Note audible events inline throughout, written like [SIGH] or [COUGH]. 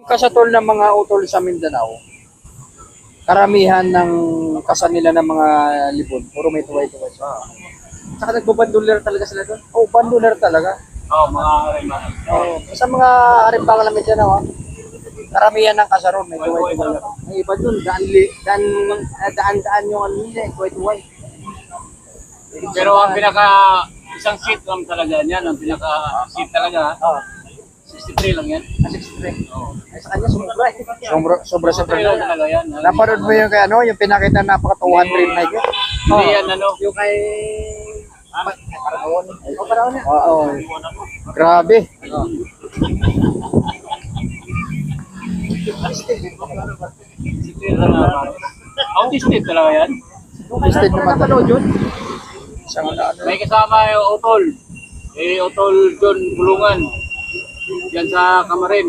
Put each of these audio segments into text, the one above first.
Kasatol ng mga utol sa Mindanao, karamihan ng kasan nila ng mga libon, puro may tuway-tuway siya. Saka nagbabanduler talaga sila doon. Oh, banduler talaga. Oo, mga karimahan. Oh, sa mga harimbangan namin dyan, oh, karamihan ng kasaron may tuway-tuway. May iba doon, daan, li- daan, ah, daan-daan yung ano nila, eh, tuway-tuway. Pero ang pinaka, isang seat lang talaga niyan, ang pinaka seat talaga, Oh, 63 lang yan. ah, 63. Ay, sa kanya, sumubra eh. Sobra, sobra, sobra. 63 lang talaga yan. Napanood mo yung kay ano, yung pinakita na napaka 200 na yun? Hindi yan ano. Yung kay... Paraon. Oh, paraon na. Oo. Grabe. Autistic talaga yan. Listed naman talaga. yun. Isang ano, ano. May kasama yung Otol. Eh, Otol John Bulungan. Yan sa Kamarin.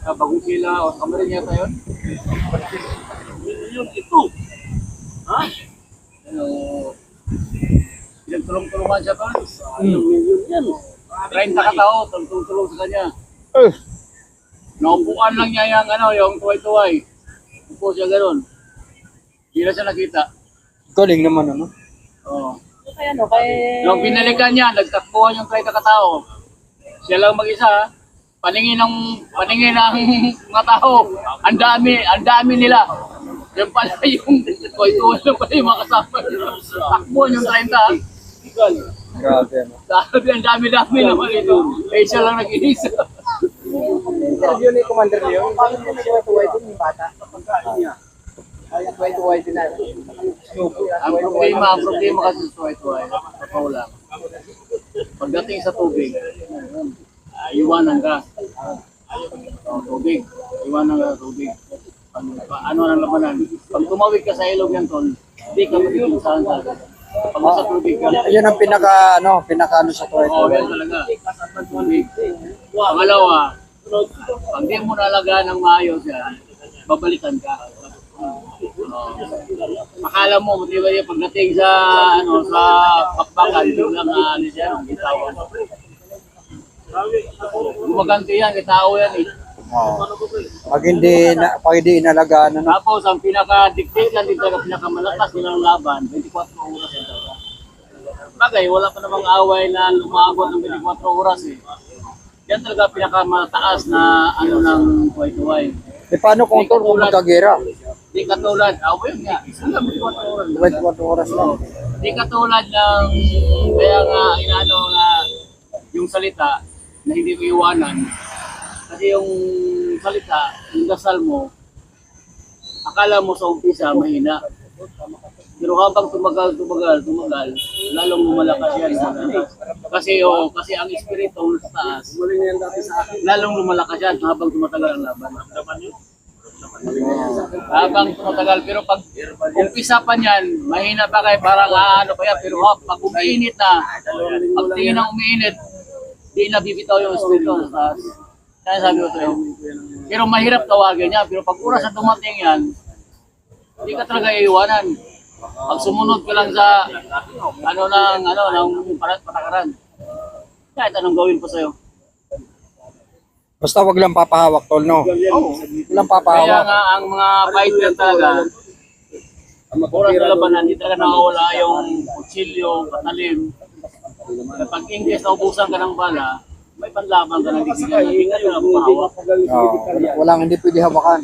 Sa Bagong Sila o Kamarin yata yun. Yun, ito. Ha? Ano, pinagtulong-tulungan siya pa. Ano, yun yan. 30 katao, tulong-tulong sa kanya. Eh, Naupuan lang niya yung ano, yung tuway-tuway. Upo siya ganun. Hindi na siya nakita. galing naman ano. Oo. Kaya ano, kay... Nung binalikan niya, nagtakbuhan yung 30 katao. Siya lang mag-isa, paningin ng paningin ng [LAUGHS] mga tao. Ang dami, ang dami nila. Yan pala [LAUGHS] yung tuway-tuway lang pala yung mga kasama. Takbuhan yung 30. Ikaw, Grabe ano. Sabi, ang dami-dami naman ito. Eh, siya lang nag-iisa. Interview ni Commander Leon, paano mo tuway-tuway din yung bata? Ay, din na. Ang problema, ang problema kasi sa tuway-tuway, totoo lang. Pagdating sa tubig, iwanan ka. Oh, tubig, iwanan ka tubig. Pag, pa- ano ang labanan? Pag tumawid ka sa ilog yan, tol, hindi ka magkikinsahan talaga. Pag nasa tubig ka, Yun ang pinaka, ano, pinaka ano sa oo, tuway-tuway. yan talaga. Tubig. Pangalawa, pag di mo nalagaan ng maayos yan, babalikan ka. Oo. akala mo, di ba yung pagdating sa, ano, sa pakbakan, yung lang, uh, ano siya, ang bitawan. Gumaganti yan, kitao yan eh. Oo. Pag hindi, na, pag hindi inalagaan, ano, Tapos, ang pinaka-dictate lang dito, ang pinakamalakas nilang laban, 24 oras yan talaga. Bagay, wala pa namang away na lumabot ng 24 oras eh. Yan talaga pinakamataas na ano ng tuway-tuway. eh paano kung tol kung magkagera? Di katulad, away nga, hanggang 24 oras. 24 oras lang. Di katulad ng, kaya nga inano na yung salita na hindi mo iwanan. Kasi yung salita, yung dasal mo, akala mo sa umpisa mahina. Pero habang tumagal, tumagal, tumagal, lalong lumalakas yan. Kasi oh, kasi ang espiritu nasa taas, lalong lumalakas yan habang tumatagal ang laban. Habang tumatagal, pero pag umpisa pa niyan, mahina pa kayo, parang ah, ano pa yan, pero ha, pag umiinit na, pag tingin ng umiinit, di na bibitaw yung espiritu. Kaya sabi ko sa'yo, pero mahirap tawagin niya, pero pag oras na dumating yan, hindi ka talaga iiwanan. Pag sumunod ka lang sa ano ng ano ng patakaran. Kahit anong gawin pa sa'yo. Basta wag lang papahawak tol, no? Oo. Walang Kaya papahawak. nga ang mga fighter talaga, oras na labanan, hindi talaga nakawala yung kutsilyo, katalim. Kapag ingles na ubusan ka ng bala, may panlaban ka ng digsigan. Hindi ka na mapahawak. Oo. walang hindi pwede hawakan.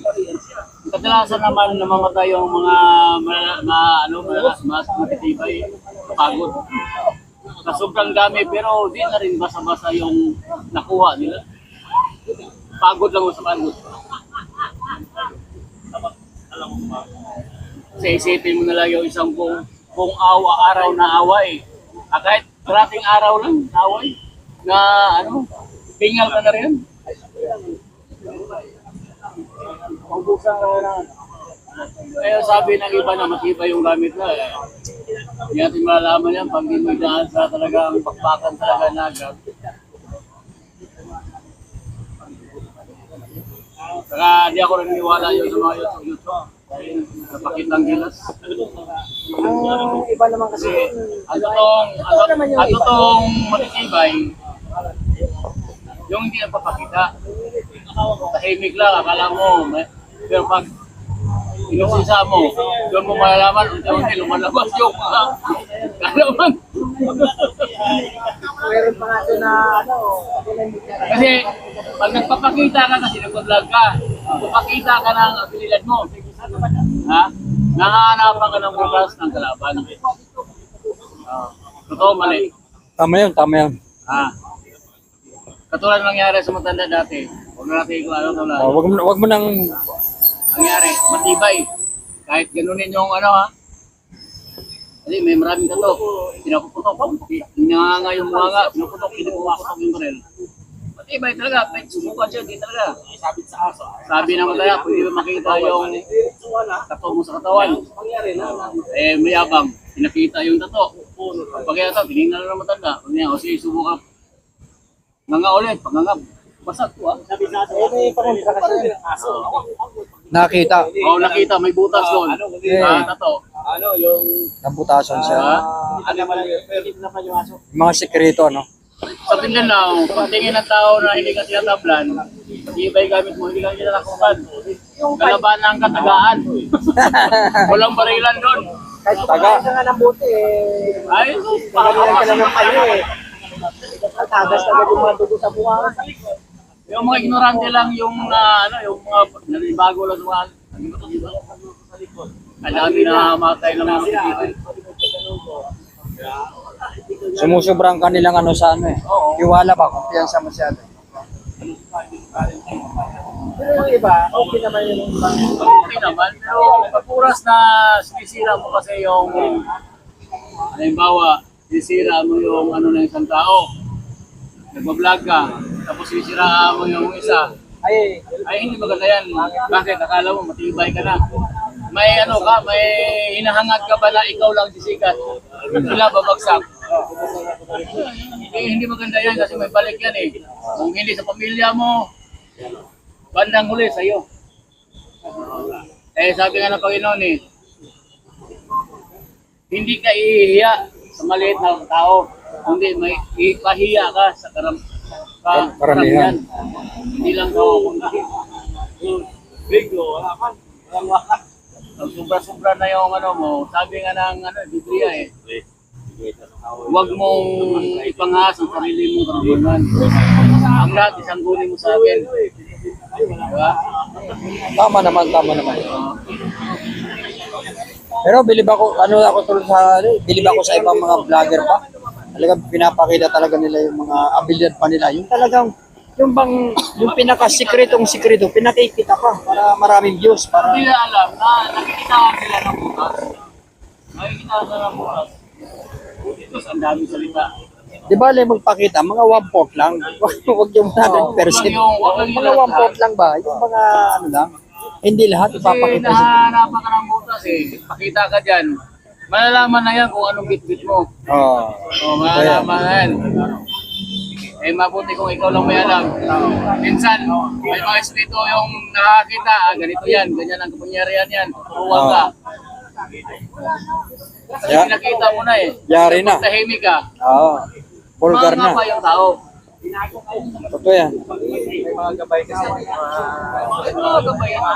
Kadalasan naman namamatay yung mga ma, ma- ano, mas, mas matitibay, pagod. Sa sobrang dami, pero di na rin basa-basa yung nakuha nila. Pagod lang sa pagod. Kasi isipin mo na lang yung isang kung, kung awa, araw na away. Ah, kahit karating araw lang, away. Na ano, tingal ka na rin. Pagbusan ka na. Kaya sabi ng iba na matibay yung gamit na eh. Hindi natin malalaman yan pag di mo idaan sa talagang pakpakan talaga na agad. Saka di ako naniniwala yun sa mga YouTube YouTube. Napakitang gilas. Ang iba naman kasi, ang totoong, ang, totoong matitibay, yung hindi nagpapakita. tahimik lang, akala mo. May, pero pag inusisa mo, doon mo malalaman, unti-unti lumalabas yung mga [LAUGHS] kalaman. Meron pa nga doon na ano, Kasi pag nagpapakita ka kasi nag-vlog ka, nagpapakita ka ng abilidad mo. Ha? Nangahanapan ka ng bukas ng kalaban. Ah, totoo mali. Tama yun, tama yun. Ah. Katulad ng nangyari sa matanda dati. Huwag na natin kung ano lang. Oh, wag mo, wag mo nang Nangyari, matibay. Kahit ganunin yung ano ha. Kasi may maraming kato. Pinapuputok. Hinanganga yung mga nga. Pinaputok, pinaputok yung baril. Matibay talaga. Kahit subukan siya, di talaga. Sabi ng mataya, pwede ba makita yung tato mo sa katawan. Eh, mayabang. Pinakita yung tato. Pag yata, tinignan na ng matanda. Pag niya, o sige, subukan. Nga ulit, pag nga, basag ko ah. nakita. Oo, nakita, may butas doon. Eh. Ah, tato. Ano, yung... Nabutasan siya. Ah. Ano naman yung... na pa yung aso. Yung mga sekreto, no? Sa Mindanao, pag tingin ng tao na hindi ka tinatablan, ibay gamit mo, hindi ka kinalakukan. Kalaban ng katagaan. Walang barilan doon. Kahit taga. nga ng buti eh. Ay, Pakalan ka lang ng payo eh. Tagas na yung mga dugo sa buwan. yung mga ignorante lang yung na ano, yung mga nanibago lang sa mga ano ba to dito? Ang dami na matay ng mga dito. Sumusobrang kanilang ano sa ano eh. Iwala ba? Kumpiyansa masyado. Pero yung iba, okay naman yung Okay naman, pero pag oras na sinisira mo kasi yung halimbawa, sinisira mo yung ano ng isang tao, nagbablog ka, tapos sinisiraan mo yung isa, Ay, ay hindi maganda yan. Bakit? Akala mo matibay ka na. May ano ka, may hinahangad ka ba na ikaw lang sisikat? Sila babagsak. Hindi, hindi maganda yan kasi may balik yan eh. Kung hindi sa pamilya mo, bandang huli sa'yo. Eh sabi nga ng Panginoon eh, hindi ka ihihiya sa maliit na tao, kundi may ipahiya ka sa karam ka, Karamihan. Hindi lang tao kundi bigo, wala man. Pag sobra-sobra na yung ano mo, sabi nga ng ano, Biblia eh, huwag mong ipangahas ang sarili mong karunungan. Ang lahat, isang guli mo sa akin. Diba? Tama naman, tama naman. Pero bilib ako, ano ako tulad sa, bilib ako sa ibang mga vlogger pa. Talagang pinapakita talaga nila yung mga abilidad pa nila. Yung talagang, yung bang, yung pinaka-sikretong sikreto, pinakikita pa para maraming views. Para, Hindi na alam na nakikita sila ng bukas. Nakikita sila ng bukas. Dito ang dami salita. di ba alam magpakita, mga one-fourth lang. [LAUGHS] Huwag yung 100%. Mga one-fourth lang ba? Yung mga, ano lang, hindi lahat Kasi ipapakita. sa- nahahanapan ka ng butas eh. Pakita ka dyan. Malalaman na yan kung anong bit-bit mo. Oo. O, malalaman na yan. Eh, mabuti kung ikaw lang may alam. Minsan, may mga espiritu yung nakakita, ah, ganito yan, ganyan ang kapangyarihan yan, turuan ka. Kasi Yeah. nakita mo na eh. Yari na. Tahimik ka, Oo. Vulgar mga na. pa yung tao. Totoo yan. May mga gabay kasi. Ay, mga gabay ano?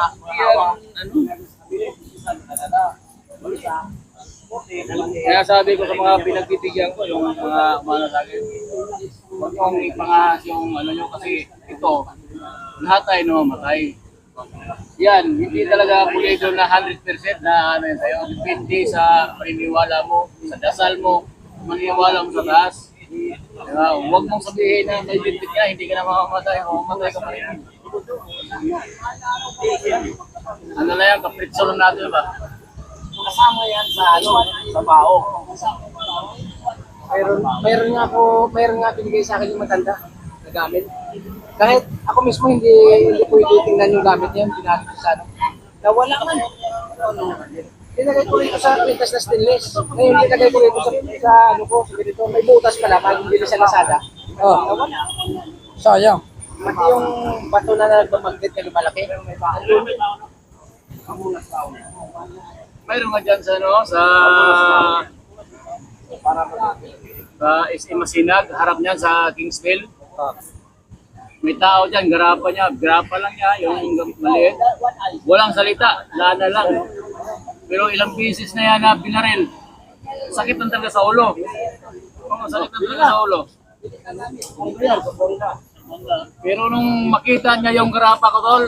Kaya sabi ko sa mga pinagbibigyan ko, yung mga mga sa akin, huwag mong ipangahas yung ano nyo kasi ito, lahat tayo namamatay. Yan, hindi talaga pulido na 100% na ano yun sa'yo. Depende sa paniniwala mo, sa dasal mo, maniniwala mo sa taas. Diba? Huwag mong sabihin na may bitbit ka, hindi ka na mamamatay, mamamatay ka pa rin. Ano na yan, kapritso lang natin ba? Kasama yan sa ano, sa bao. Mayroon, mayroon nga ako, mayroon nga binigay sa akin yung matanda na gamit. Kahit ako mismo hindi hindi pwede tingnan yung gamit niya, ginamit ko sa ano. Nawala man. Ano? Tinagay ko rito sa pintas na stainless. Ngayon, tinagay ko rito sa, sa ano ko, sa ganito. May butas pala, pag hindi sa Lazada. Oh, Nawala. sayang. Pati yung bato na nagbamagnet na lumalaki. Mayroon nga dyan sa ano, sa sa SM Masinag, harap niyan sa Kingsville. May tao dyan, garapa niya, garapa lang niya, yung maliit. Walang salita, lana lang. Pero ilang beses na yan na binaril. Sakit ng talaga sa ulo. Oo, sakit ng talaga sa ulo. Pero nung makita niya yung garapa ko, tol,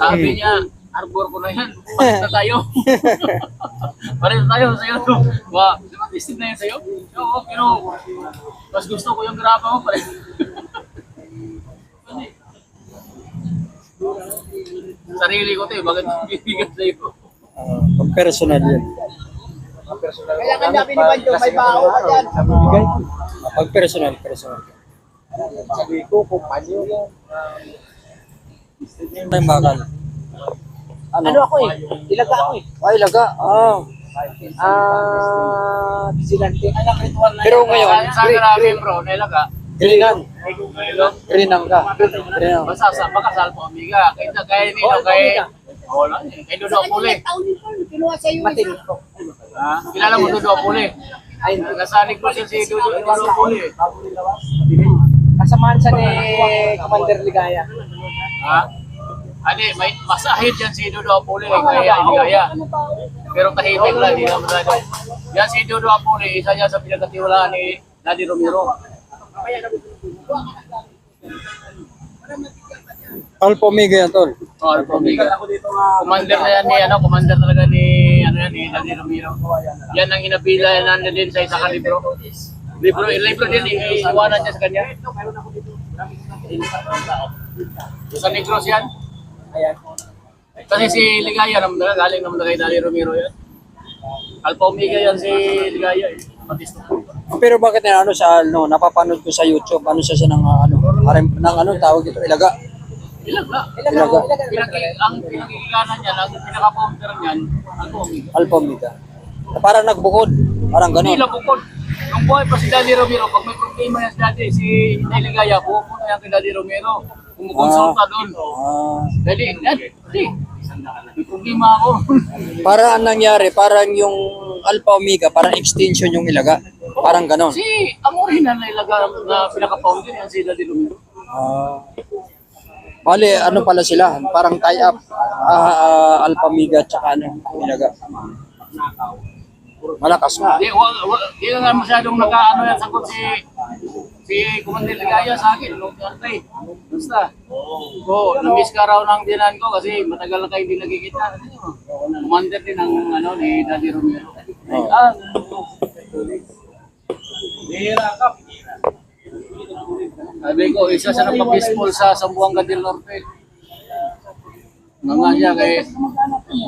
sabi niya, arbor ko na yan, na tayo. [LAUGHS] na tayo sa'yo. Wa, di ba listed na yan sa'yo? Oo, pero mas gusto ko yung garapa mo, palit. [LAUGHS] Sarili ko to eh, bakit bibigyan sa'yo? Ah, pag personal yun. Kaya ka namin ni Banjo, may baho ka dyan. Bibigay. Pag personal, personal. Sabi ko, kumpanyo yan. Ano yung bakal? Ano? Ano ako eh? Ilaga ako eh. Ay, laga. Ah. Ah, vigilante. Pero ngayon, Sa namin bro, nailaga. Greenan. Greenan ka. Greenan. Basta sa makasal po, amiga. Kaya kaya nino, kaya... Wala eh. Kaya doon ako puli. Matin. Ha? Kilala mo doon ako puli. Ay, Nasanig ko siya si Dodo Dodo puli. kasamahan siya ni Commander Ligaya. Ha? Ani, may masahid yan si Dodo Apole, kaya iligaya. Pero tahimik lang, hindi naman tayo. Yan si Dodo Apole, isa niya sa pinagkatiwalaan ni Daddy Romero. Alpha Omega yan, tol. Oh, ano po, Miga. Commander na yan ni, ano, commander talaga ni, ano yan, ni Daddy Romero. Yan ang inabila na din sa isang libro. Libro, libro din, iiwanan niya sa kanya. Sa Negros yan. Ayan. Kasi si Ligaya naman galing naman na kay Daddy Romero yan. Alpha Omega yan si Ligaya eh. Pero bakit na ano sa ano, napapanood ko sa YouTube, ano siya siya ng ah, ano, RM, ng ano tawag ito, ilaga. Ilag na. Ilaga. Pinag ang pinagkikikanan niya, ang pinaka-founder niyan, Alpha Omega. Alpha Omega. Na parang nagbukod. Parang Hindi gano'n. lang bukod. Nung buhay pa si Daddy Romero, pag may problema yan si Daddy, si Inay Ligaya, pupunta yan kay Daddy Romero. Kumukonsulta doon. Ah, Daddy, Daddy, may problema ako. [LAUGHS] para ang nangyari, parang yung Alpha Omega, parang extension yung ilaga. Parang gano'n. si original na ilaga na pinaka-founder yan si Daddy Romero. Ah. Bale, ano pala sila? Parang tie-up. Ah, ah, Alpha Omega tsaka ano, ilaga. Malakas nga. Di, wa, wa, di nga masyadong naka-ano yan sagot si si Commander Ligaya sa akin nung birthday. Basta. Oo, namiss ka raw ng dinan ko kasi matagal na kayo hindi nagkikita. Commander din ng ano ni Daddy Romero. Oo. Ah, Bihira ka. Sabi ko, isa sa nagpa-peaceful sa Sambuanga del Norte. Nga nga niya kay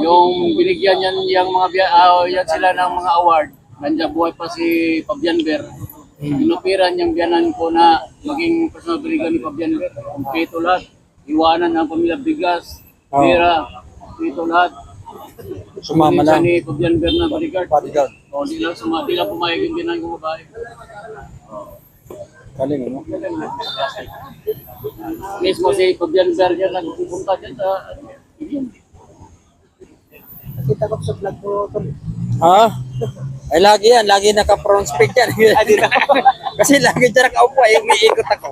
yung binigyan niyan yung mga biya, ah, yan sila ng mga award. Nandiyan buhay pa si Fabian Ver. Inupiran niyang biyanan ko na maging personal brigade ni Fabian Ver. Kumpleto lahat. Iwanan ang pamilya bigas, Oo. pera, kumpleto lahat. Sumama Siya lang. ni Fabian Ver na bodyguard. Bodyguard. O, di lang sumati lang pumayag yung biyanan ko babae. Galing, ano? Mismo si Fabian yan nagpupunta dyan sa Nakita ko sa vlog ko. tol. Ha? Ay, lagi yan. Lagi naka-front speak yan. [LAUGHS] Kasi lagi dyan nakaupo. Eh, umiikot ako.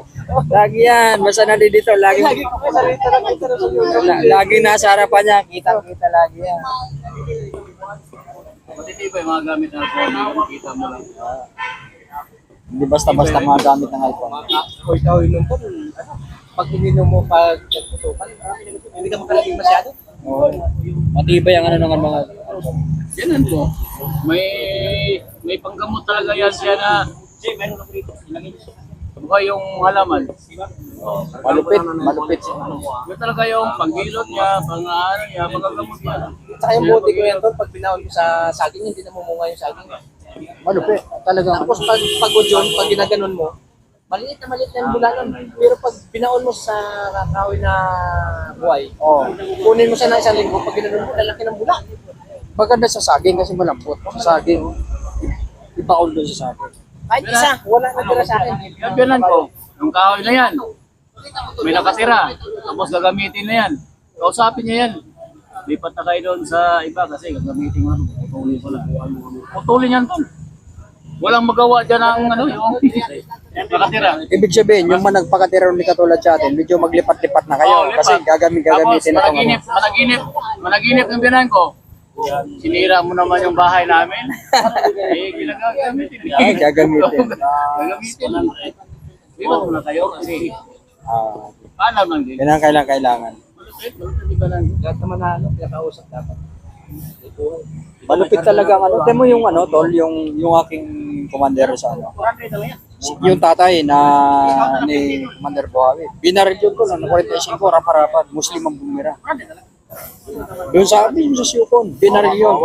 Lagi yan. Basta nandito. Lagi, Lagi ko may salita lang kita sa lagi nasa harapan niya. Kita, kita lagi yan. matitibay mga gamit na phone. Makikita mo lang. Hindi basta-basta mga gamit ng iPhone. Kung ikaw inom po, pag ininom mo pag nagputukan, ah, hindi ka makalaging masyado. Oo. Matibay ang ano ng mga... Yan po. May may panggamot talaga yan siya na buhay yung halaman. Oh, Malupit. Malupit. Yun talaga yung panggilot niya, pang ano niya, panggamot niya. Saka yung buti ko yan doon, pag binawal ko sa saging, hindi na mumunga yung saging. Malupit. Talagang... Tapos pag pagod yun, pag ginaganon mo, maliit na maliit na yung bulalan. Pero pag binaon mo sa kahoy na buhay, Oh. kunin mo siya na isang linggo, pag ginanon mo, lalaki ng bula. Maganda sa saging kasi malambot. Sa saging. Ipaul doon sa saging. Kahit isa, wala na tira sa akin. Yan biyanan ko. Yung kahoy na yan. May nakatira. Tapos gagamitin na yan. Kausapin niya yan. Lipat na kayo doon sa iba kasi gagamitin mo. Putulin pala. Putulin yan tol. Walang magawa dyan ang ano yung [LAUGHS] Nakatira. Ibig sabihin, yung man nagpakatira ni katulad sa atin, medyo maglipat-lipat na kayo. Lipat. kasi gagamit gagamitin na Tapos, itong ano. managinip, managinip, managinip yung binan ko. Sinira mo naman yung bahay namin. [LAUGHS] eh, ginagagamitin. Ah, gagamitin. [LAUGHS] Gagamitin. Iwan mo na kayo kasi Ah, paalam lang din. yan ang kailangan kailangan. Malupit, malupit, di ba lang? Lahat naman na ano, pinakausap dapat. Malupit talaga ang ano. Temo yung ano, tol, yung yung aking commander sa ano. Yung tatay na ni Commander Buhawi. Binaril yun ko lang, 45, rapa-rapa, Muslim ang bumira. Doon sa amin, yung sa Siyukon, binaril yun.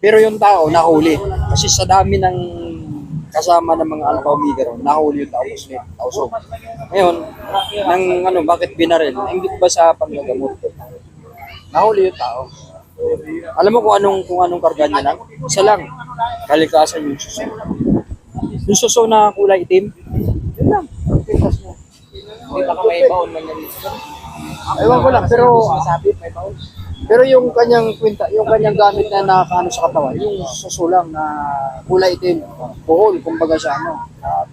Pero yung tao, nahuli. Kasi sa dami ng kasama ng mga Alpha Omega ron, nahuli yung tao Muslim, tauso. Ngayon, nang ano, bakit binaril? Hindi ba sa panggagamot? Nahuli yung tao. Alam mo kung anong kung anong karga niya lang? Isa lang. Kalikasan yung suso. Yung suso na kulay itim. Yun lang. Hindi baka may baon man yan. Ewan ko lang, pero pero yung kanyang kwenta, yung kanyang gamit na nakakaano sa katawan, yung suso lang na kulay itim. Buhol, kumbaga sa ano. ah,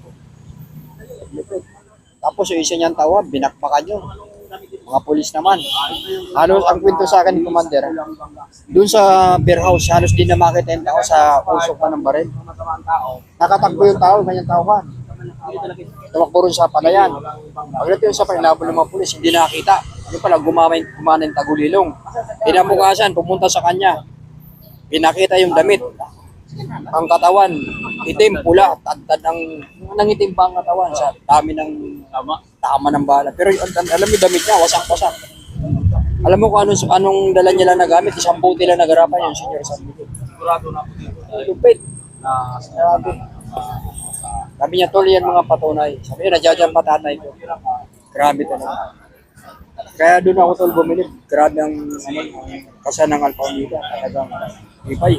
Tapos yung isa niyang tawa, binakbakan yun. Mga polis naman. Halos ang kwento sa akin ni Commander, doon sa beer house, halos din na makita yung tao sa usok pa ng baril. Nakatakbo yung tao, ganyan tawakan. Tumakbo rin sa palayan. Pagdating sa panilabo ng mga pulis, hindi nakakita. Yung pala, gumamay, gumana yung tagulilong. Pinabukasan, pumunta sa kanya. Pinakita yung damit. Ang katawan, itim, pula, tadtad ang nangitim pa ang katawan sa dami ng Tama. tama ng bala. Pero yung- al- alam mo damit niya, wasak-wasak. Alam mo kung anong, anong dala niya lang na gamit, isang bote lang nagarapan yung senior sa video. Sigurado na ako dito. Lupit. Na Grabe. Sabi niya, tol, yan mga patunay. Sabi niya, nadyadyang patatay ko. Grabe talaga. Kaya doon ako tol bumili. Grabe ang ano, ang kasan ng Alpha Omega. Talagang ipay.